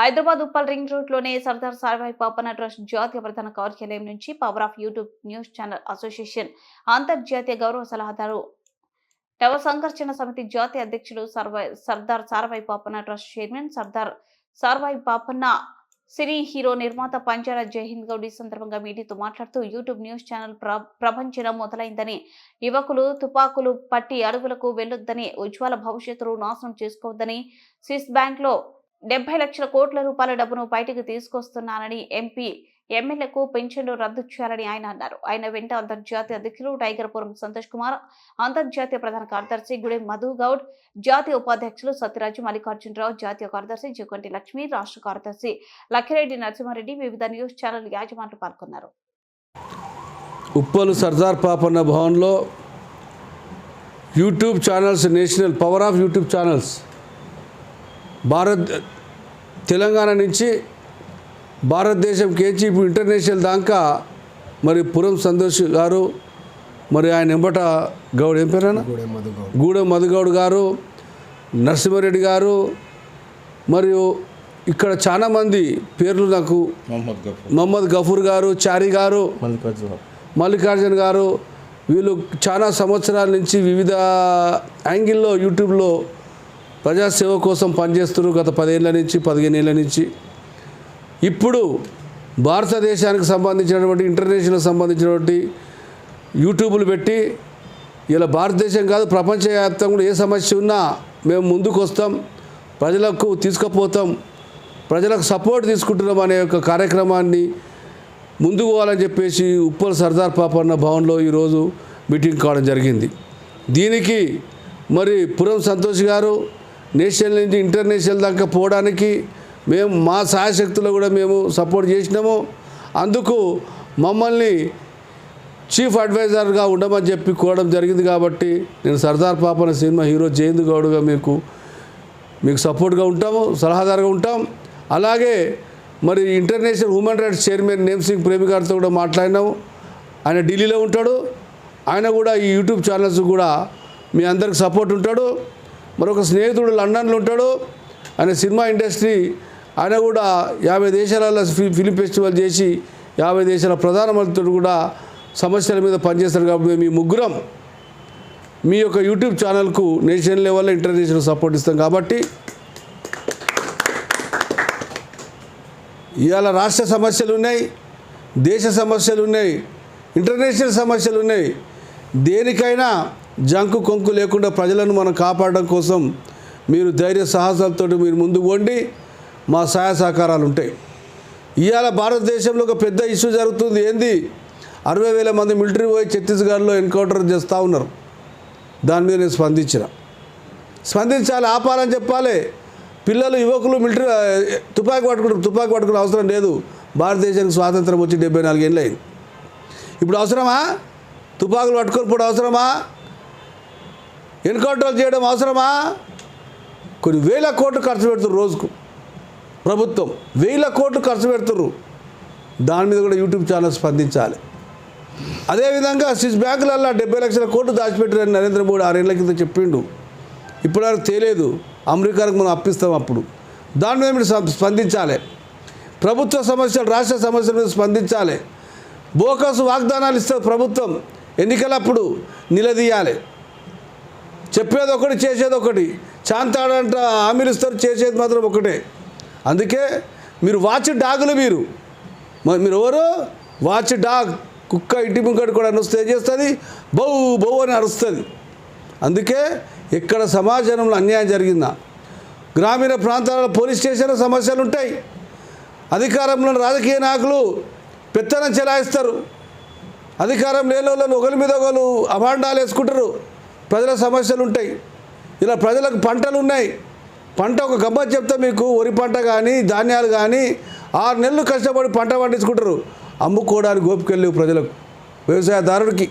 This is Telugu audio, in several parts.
హైదరాబాద్ ఉప్పల్ రింగ్ రూట్లోనే సర్దార్ సార్భాయ్ పాపన్న ట్రస్ట్ జాతీయ ప్రధాన కార్యాలయం నుంచి power of YouTube news channel association అంతర్జాతీయ గౌరవ సలహాదారు నవ సంఘర్షణ సమితి జాతీయ అధ్యక్షుడు Sarvai Sardar Sarabhai Papanna trust chairman Sardar Sarbhai Papanna cine hero నిర్మాత పంచారా జయహింద్ గౌడ్ ఈ సందర్భంగా మీడియాతో మాట్లాడుతూ యూట్యూబ్ న్యూస్ ఛానల్ ప్ర ప్రపంచం మొదలైందని యువకులు తుపాకులు పట్టి అడుగులకు వెళ్ళొద్దని ఉజ్వల భవిష్యత్తును నాశనం చేసుకోవద్దని స్విస్ బ్యాంక్లో డెబ్బై లక్షల కోట్ల రూపాయల డబ్బును బయటకు తీసుకొస్తున్నానని ఎంపీ ఎమ్మెల్యేకు పెన్షన్లు రద్దు చేయాలని ఆయన అన్నారు. ఆయన వెంట అంతర్జాతీయ అధ్యక్షులు టైగర్పురం సంతోష్ కుమార్ అంతర్జాతీయ ప్రధాన కార్యదర్శి గుడెం మధు గౌడ్ జాతీయ ఉపాధ్యక్షులు సత్యరాజు మల్లికార్జునరావు జాతీయ కార్యదర్శి జగంటి లక్ష్మి రాష్ట్ర కార్యదర్శి లక్కిరెడ్డి నరసింహారెడ్డి వివిధ న్యూస్ ఛానల్ యాజమాన్లు పాల్గొన్నారు. ఉప్పలు సర్దార్ పాపన్న భవన్లో YouTube channels national power of YouTube channels Bharat Telangana నుంచి భారతదేశం ఇప్పుడు ఇంటర్నేషనల్ దాకా మరి పురం సంతోష్ గారు మరి ఆయన ఎంబట గౌడ్ ఏం పేరైనా గూడెం మధుగౌడ్. గారు నరసింహారెడ్డి గారు మరియు ఇక్కడ చాలామంది పేర్లు నాకు మొహమ్మద్ గఫూర్. గారు చారి గారు. మల్లికార్జున్ గారు వీళ్ళు చాలా సంవత్సరాల నుంచి వివిధ యాంగిల్లో యూట్యూబ్లో ప్రజాసేవ కోసం పనిచేస్తున్నారు గత పదేళ్ళ నుంచి పదిహేను ఏళ్ళ నుంచి. ఇప్పుడు భారతదేశానికి సంబంధించినటువంటి ఇంటర్నేషనల్ సంబంధించినటువంటి యూట్యూబ్లు పెట్టి ఇలా భారతదేశం కాదు ప్రపంచవ్యాప్తంగా ఏ సమస్య ఉన్నా మేము ముందుకు వస్తాం ప్రజలకు తీసుకుపోతాం ప్రజలకు సపోర్ట్ తీసుకుంటున్నాం అనే ఒక కార్యక్రమాన్ని ముందుకు పోవాలని చెప్పేసి ఉప్పల్ సర్దార్ పాపన్న భవన్లో ఈరోజు మీటింగ్ కావడం జరిగింది. దీనికి మరి పురం సంతోష్ గారు నేషనల్ నుంచి ఇంటర్నేషనల్ దాకా పోవడానికి మేము మా సహాయశక్తులు కూడా మేము సపోర్ట్ చేసినాము. అందుకు మమ్మల్ని చీఫ్ అడ్వైజర్గా ఉండమని చెప్పి కోవడం జరిగింది కాబట్టి నేను సర్దార్ పాపన సినిమా హీరో జయంత్ గౌడ్గా మీకు మీకు సపోర్ట్గా ఉంటాము సలహాదారుగా ఉంటాం. అలాగే మరి international human rights chairman Nem Singh Premi గారితో కూడా మాట్లాడినాము. ఆయన ఢిల్లీలో ఉంటాడు. ఆయన కూడా ఈ యూట్యూబ్ ఛానల్స్ కూడా మీ అందరికి సపోర్ట్ ఉంటాడు. మరొక స్నేహితుడు లండన్లో ఉంటాడు. ఆయన సినిమా ఇండస్ట్రీ ఆయన కూడా యాభై దేశాలలో ఫిలిం ఫెస్టివల్ చేసి యాభై దేశాల ప్రధానమంత్రులు కూడా సమస్యల మీద పనిచేస్తారు కాబట్టి మీ ముగ్గురం మీ యొక్క యూట్యూబ్ ఛానల్కు నేషనల్ లెవెల్లో ఇంటర్నేషనల్ సపోర్ట్ ఇస్తాం కాబట్టి ఇవాళ రాష్ట్ర సమస్యలు ఉన్నాయి దేశ సమస్యలు ఉన్నాయి ఇంటర్నేషనల్ సమస్యలు ఉన్నాయి. దేనికైనా జంకు కొంకు లేకుండా ప్రజలను మనం కాపాడడం కోసం మీరు ధైర్య సాహసాలతో మీరు ముందు వండి మా సహాయ సహకారాలు ఉంటాయి. ఇవాళ భారతదేశంలో ఒక పెద్ద ఇష్యూ జరుగుతుంది. ఏంది? అరవై వేల మంది మిలిటరీ పోయి ఛత్తీస్గఢ్లో ఎన్కౌంటర్ చేస్తూ ఉన్నారు. దాని మీద నేను స్పందించిన. స్పందించాలి ఆపాలని చెప్పాలి. పిల్లలు యువకులు మిలిటరీ తుపాకీ పట్టుకుంటారు తుపాకీ పట్టుకునే అవసరం లేదు. భారతదేశానికి స్వాతంత్రం వచ్చి డెబ్బై నాలుగేళ్ళు అయింది. ఇప్పుడు అవసరమా? తుపాకులు పట్టుకొని అవసరమా? ఎన్కౌంటర్లు చేయడం అవసరమా? కొన్ని వేల కోట్లు ఖర్చు పెడుతున్నారు రోజుకు. ప్రభుత్వం వేల కోట్లు ఖర్చు పెడుతున్నారు దాని మీద కూడా యూట్యూబ్ ఛానల్ స్పందించాలి. అదేవిధంగా స్విస్ బ్యాంకులల్లో డెబ్బై లక్షల కోట్లు దాచిపెట్టారని నరేంద్ర మోడీ ఆరేళ్ళ కింద చెప్పిండు. ఇప్పుడు వరకు తేలేదు. అమెరికాకు మనం అప్పిస్తాం అప్పుడు. దాని మీద మీరు స్పందించాలి. ప్రభుత్వ సమస్యలు రాష్ట్ర సమస్యల మీద స్పందించాలి. బోకస్ వాగ్దానాలు ఇస్తే ప్రభుత్వం. ఎన్నికలప్పుడు నిలదీయాలి. చెప్పేది ఒకటి చేసేది ఒకటి. చాంతాడంట హామీలు ఇస్తారు చేసేది మాత్రం ఒకటే. అందుకే మీరు వాచ్ డాగులు మీరు. మీరు ఎవరు? వాచ్ డాగ్ కుక్క ఇంటి ముంగడు కూడా అరుస్తే ఏం చేస్తుంది? బౌ బౌ అని అరుస్తుంది. అందుకే ఎక్కడ సమాజంలో అన్యాయం జరిగిందా? గ్రామీణ ప్రాంతాలలో పోలీస్ స్టేషన్లో సమస్యలు ఉంటాయి. అధికారంలో రాజకీయ నాయకులు పెత్తనం చెలాయిస్తారు. అధికారం లేని వాళ్ళని ఒకరి మీద ఒకరు అభాండాలు వేసుకుంటారు. ప్రజల సమస్యలు ఉంటాయి ఇలా ప్రజలకు పంటలు ఉన్నాయి పంట ఒక గమ్మత్ చెప్తే మీకు వరి పంట కానీ ధాన్యాలు కానీ ఆరు నెలలు కష్టపడి పంట పండించుకుంటారు. అమ్ముకోవడానికి గోపికెళ్ళి ప్రజలకు వ్యవసాయదారుడికి.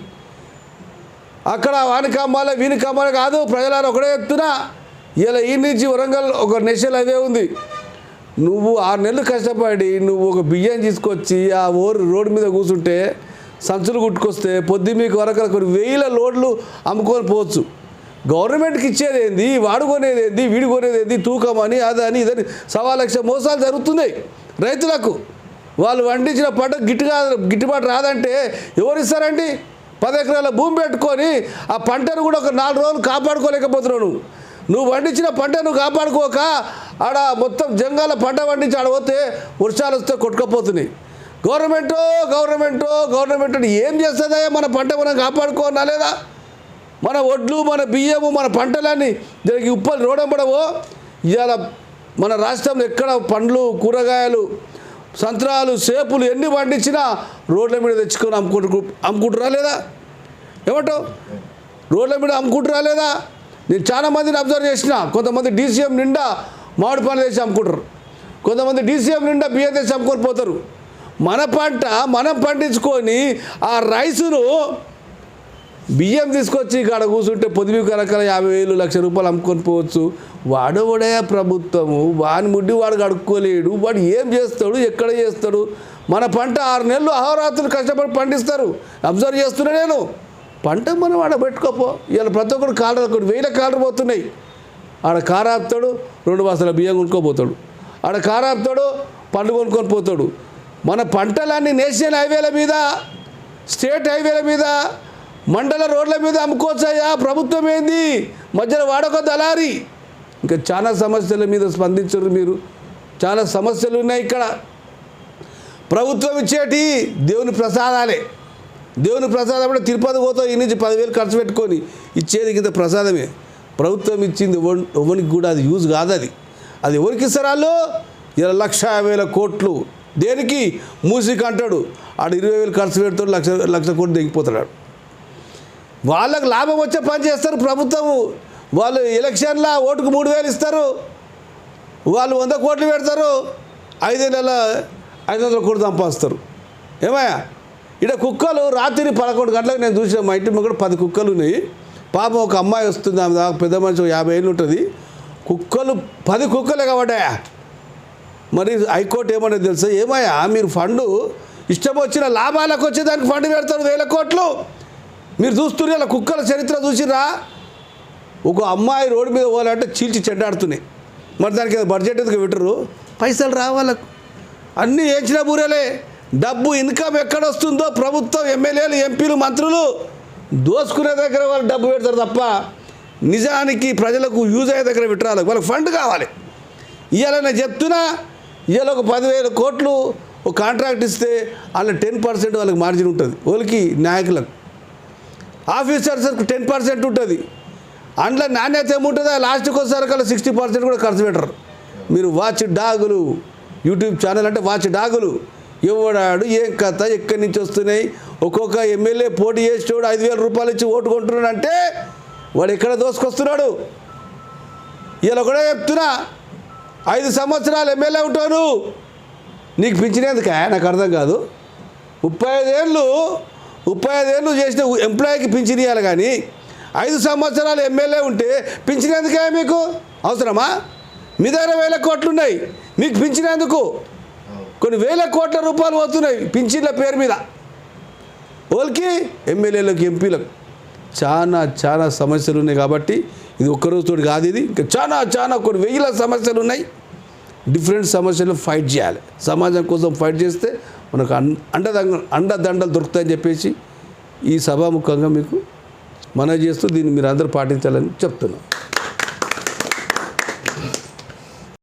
అక్కడ వానికి అమ్మాలి వీనికి అమ్మాలి కాదు ప్రజలను ఒకటే చెప్తున్నా. ఇలా ఈ నుంచి వరంగల్ ఒక నెషల్ అదే ఉంది. నువ్వు ఆరు నెలలు కష్టపడి నువ్వు ఒక బియ్యం తీసుకొచ్చి ఆ ఓరు రోడ్డు మీద కూర్చుంటే సంచులు కుట్టుకొస్తే పొద్దు మీకు వరకు కొన్ని వేల లోడ్లు అమ్ముకొని పోవచ్చు. గవర్నమెంట్కి ఇచ్చేది ఏంది? వాడుకునేది ఏంది? వీడుకునేది ఏంది? తూకం అని అదని ఇదని సవా లక్ష మోసాలు జరుగుతున్నాయి రైతులకు. వాళ్ళు పండించిన పంట గిట్టుగా గిట్టుబాటు రాదంటే ఎవరిస్తారండి పది ఎకరాల భూమి పెట్టుకొని ఆ పంటను కూడా ఒక నాలుగు రోజులు కాపాడుకోలేకపోతున్నావు నువ్వు. నువ్వు పండించిన కాపాడుకోక ఆడ మొత్తం జంగాల పంట పండించి ఆడ పోతే వర్షాలు వస్తే కొట్టుకపోతున్నాయి. గవర్నమెంటో గవర్నమెంటో గవర్నమెంట్ ఏం చేస్తుందా మన పంట మనం కాపాడుకోవాలా లేదా? మన ఒడ్లు మన బియ్యము మన పంటలన్నీ దీనికి ఉప్పలు రోడంబడవో ఇవాళ మన రాష్ట్రంలో ఎక్కడ పండ్లు కూరగాయలు సంత్రాలు సేపులు ఎన్ని పండించినా రోడ్ల మీద తెచ్చుకొని అమ్ముకుంటు అమ్ముకుంటురా లేదా? ఏమంటావు రోడ్ల మీద అమ్ముకుంటురా లేదా? నేను చాలా మందిని అబ్జర్వ్ చేసిన. కొంతమంది డీసీఎం నిండా మామిడి పనులు వేసి అమ్ముకుంటారు. కొంతమంది డీసీఎం నిండా బియ్యం తెచ్చి అమ్ముకొని పోతారు. మన పంట మనం పండించుకొని ఆ రైసును బియ్యం తీసుకొచ్చి ఇక్కడ కూర్చుంటే పొదివి కలకల యాభై వేలు లక్ష రూపాయలు అమ్ముకొని పోవచ్చు. వాడవడే ప్రభుత్వము వాని ముడ్డి వాడు కడుక్కోలేడు. వాడు ఏం చేస్తాడు ఎక్కడ చేస్తాడు? మన పంట ఆరు నెలలు అహోరాత్రులు కష్టపడి పండిస్తారు. అబ్జర్వ్ చేస్తున్నా నేను. పంట మనం ఆడ పెట్టుకోపో. ఇలా ప్రతి ఒక్కరు కాలర్ ఒకటి వేల కాలర్ పోతున్నాయి. ఆడ కారాపుతాడు రెండు బస్తాల బియ్యం కొనుక్కోపోతాడు. ఆడ కారాపుతాడు పండు కొనుక్కొని పోతాడు. మన పంటలన్నీ నేషనల్ హైవేల మీద స్టేట్ హైవేల మీద మండల రోడ్ల మీద అమ్ముకోవచ్చాయా ప్రభుత్వం ఏంది? మధ్యలో వాడక దళారి. ఇంకా చాలా సమస్యల మీద స్పందించరు మీరు. చాలా సమస్యలు ఉన్నాయి ఇక్కడ. ప్రభుత్వం ఇచ్చేటి దేవుని ప్రసాదాలే. దేవుని ప్రసాదం అంటే తిరుపతి పోతా ఈ నుంచి పదివేలు ఖర్చు పెట్టుకొని ఇచ్చేది కింద ప్రసాదమే. ప్రభుత్వం ఇచ్చింది ఎవరికి కూడా అది యూజ్ కాదు అది అది ఎవరికి ఇస్తారు వాళ్ళు? ఇలా లక్ష వేల కోట్లు దేనికి? మూసికి అంటాడు. ఆడు ఇరవై వేలు ఖర్చు పెడతాడు లక్ష లక్ష కోట్లు దిగిపోతున్నాడు వాళ్ళకు లాభం వచ్చే పని చేస్తారు ప్రభుత్వము. వాళ్ళు ఎలక్షన్లో ఓటుకు మూడు వేలు ఇస్తారు. వాళ్ళు వంద కోట్లు పెడతారు. ఐదు నెలల ఐదు వందల కోట్లు సంపాదిస్తారు. ఏమయ్యా? ఇక్కడ కుక్కలు రాత్రి పదకొండు గంటలకు నేను చూసిన మా ఇంటి కూడా పది కుక్కలు ఉన్నాయి. పాపం ఒక అమ్మాయి వస్తుంది ఆమె దాకా పెద్ద మనిషి ఒక యాభై ఏళ్ళు ఉంటుంది. కుక్కలు పది కుక్కలే కాబట్టాయా? మరి హైకోర్టు ఏమన్నది తెలుసా? ఏమయ్యా మీరు ఫండు ఇష్టం వచ్చిన లాభాలకు వచ్చేదానికి ఫండ్ పెడతారు వేల కోట్లు. మీరు చూస్తున్నారు ఇలా కుక్కల చరిత్ర చూసిరా ఒక అమ్మాయి రోడ్డు మీద పోవాలంటే చీల్చి చెడ్డాడుతున్నాయి. మరి దానికి బడ్జెట్ ఎందుకు పెట్టరు పైసలు రావాలకు అన్నీ ఏంచిన బూరెలే. డబ్బు ఇన్కమ్ ఎక్కడ వస్తుందో ప్రభుత్వం ఎమ్మెల్యేలు ఎంపీలు మంత్రులు దోసుకునే దగ్గర వాళ్ళు డబ్బు పెడతారు తప్ప నిజానికి ప్రజలకు యూజ్ అయ్యే దగ్గర పెట్టాలి వాళ్ళకి ఫండ్ కావాలి. ఇవాళ నేను చెప్తున్నా ఇవాళ ఒక పదివేల కోట్లు ఒక కాంట్రాక్ట్ ఇస్తే వాళ్ళ టెన్ పర్సెంట్ వాళ్ళకి మార్జిన్ ఉంటుంది. వాళ్ళకి నాయకులకు. ఆఫీసర్స్కి టెన్ పర్సెంట్ ఉంటుంది. అందులో నాణ్యత ఏముంటుందో లాస్ట్కి వచ్చేసరికి సిక్స్టీ పర్సెంట్ కూడా ఖర్చు పెట్టరు. మీరు వాచ్ డాగులు. యూట్యూబ్ ఛానల్ అంటే వాచ్ డాగులు. ఎవడాడు ఏం కథ ఎక్కడి నుంచి వస్తున్నాయి? ఒక్కొక్క ఎమ్మెల్యే పోటీ చేసేవాడు ఐదు వేల రూపాయలు ఇచ్చి ఓటు కొంటున్నాడు అంటే వాడు ఎక్కడ దోసుకొస్తున్నాడు? ఇలా కూడా చెప్తున్నా. ఐదు సంవత్సరాలు ఎమ్మెల్యే ఉంటాను. నీకు పింఛనేందుకా నాకు అర్థం కాదు. ముప్పై ఐదేళ్ళు ముప్పై ఐదేళ్ళు చేసిన ఎంప్లాయీకి పింఛన్ ఇవ్వాలి కానీ ఐదు సంవత్సరాలు ఎమ్మెల్యే ఉంటే పింఛనేందుకే మీకు? అవసరమా? మీ దగ్గర వేల కోట్లు ఉన్నాయి. మీకు పింఛనేందుకు కొన్ని వేల కోట్ల రూపాయలు పోతున్నాయి పింఛన్ల పేరు మీద. వాళ్ళకి ఎమ్మెల్యేలకు ఎంపీలకు. చాలా చాలా సమస్యలు ఉన్నాయి కాబట్టి ఇది ఒక్కరోజుతో కాదు ఇది. ఇంకా చాలా చాలా కొన్ని వెయ్యిల సమస్యలు ఉన్నాయి డిఫరెంట్ సమస్యలు ఫైట్ చేయాలి. సమాజం కోసం ఫైట్ చేస్తే మనకు అన్ అండదండ అండదండలు దొరుకుతాయని చెప్పేసి ఈ సభాముఖంగా మీకు మనవి చేస్తూ దీన్ని మీరు అందరూ పాటించాలని చెప్తున్నాం.